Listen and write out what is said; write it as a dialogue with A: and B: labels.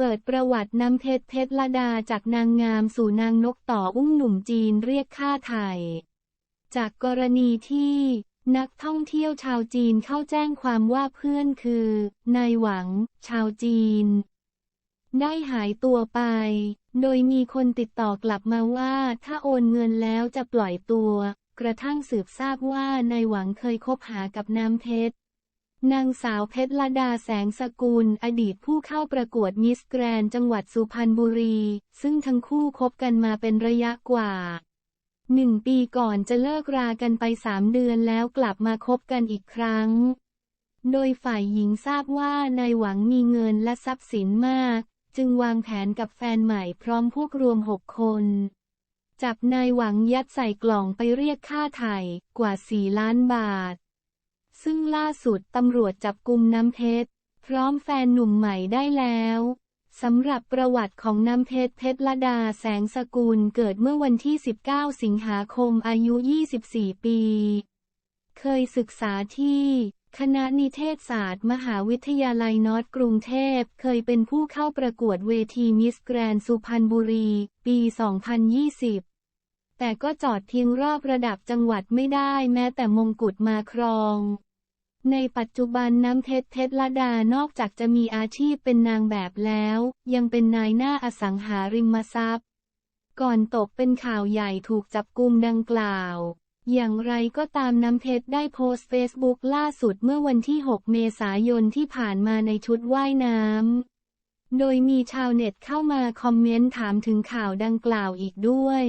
A: เปิดประวัตินำเพชรเพชรลดาจากนางงามสู่นางนกต่ออุ้มหนุ่มจีนเรียกค่าไถ่จากกรณีที่นักท่องเที่ยวชาวจีนเข้าแจ้งความว่าเพื่อนคือนายหวัง ชาวจีน ได้หายตัวไป โดยมีคนติดต่อกลับมาว่าถ้าโอนเงินแล้วจะปล่อยตัว กระทั่งสืบทราบว่านายหวังเคยคบหากับน้ำเพชร นางสาวเพชรลดาแสงสกุล อดีตผู้เข้าประกวดมิสแกรนจังหวัดสุพรรณบุรี ซึ่งทั้งคู่คบกันมาเป็นระยะกว่าหนึ่งปีก่อนจะเลิกรากันไปสามเดือนแล้วกลับมาคบกันอีกครั้ง โดยฝ่ายหญิงทราบว่านายหวังมีเงินและทรัพย์สินมาก จึงวางแผนกับแฟนใหม่พร้อมพวกรวมหกคน จับนายหวังยัดใส่กล่องไปเรียกค่าไถ่กว่าสี่ล้านบาท ซึ่งล่าสุดตำรวจจับกุมน้ำเพชร พร้อมแฟนหนุ่มใหม่ได้แล้วสำหรับประวัติของน้ำเพชรเพชรละดาแสงสกุลเกิดเมื่อวันที่ 19 สิงหาคมอายุ 24 ปี เคยศึกษาที่คณะนิเทศศาสตร์ มหาวิทยาลัยนอร์ทกรุงเทพ เคยเป็นผู้เข้าประกวดเวทีมิสแกรนสุพรรณบุรี ปี 2020 แต่ก็จอดเพียงรอบระดับจังหวัดไม่ได้แม้แต่มงกุฎมาครอง ในปัจจุบันน้ำเพชรเพชรลดานอกจากจะมีอาชีพเป็นนางแบบแล้ว ยังเป็นนายหน้าอสังหาริมทรัพย์ ก่อนตกเป็นข่าวใหญ่ถูกจับกุมดังกล่าว อย่างไรก็ตามน้ำเพชรได้โพสต์เฟซบุ๊กล่าสุดเมื่อวันที่ 6 เมษายนที่ผ่านมาในชุดว่ายน้ำ โดยมีชาวเน็ตเข้ามาคอมเมนต์ถามถึงข่าวดังกล่าวอีกด้วย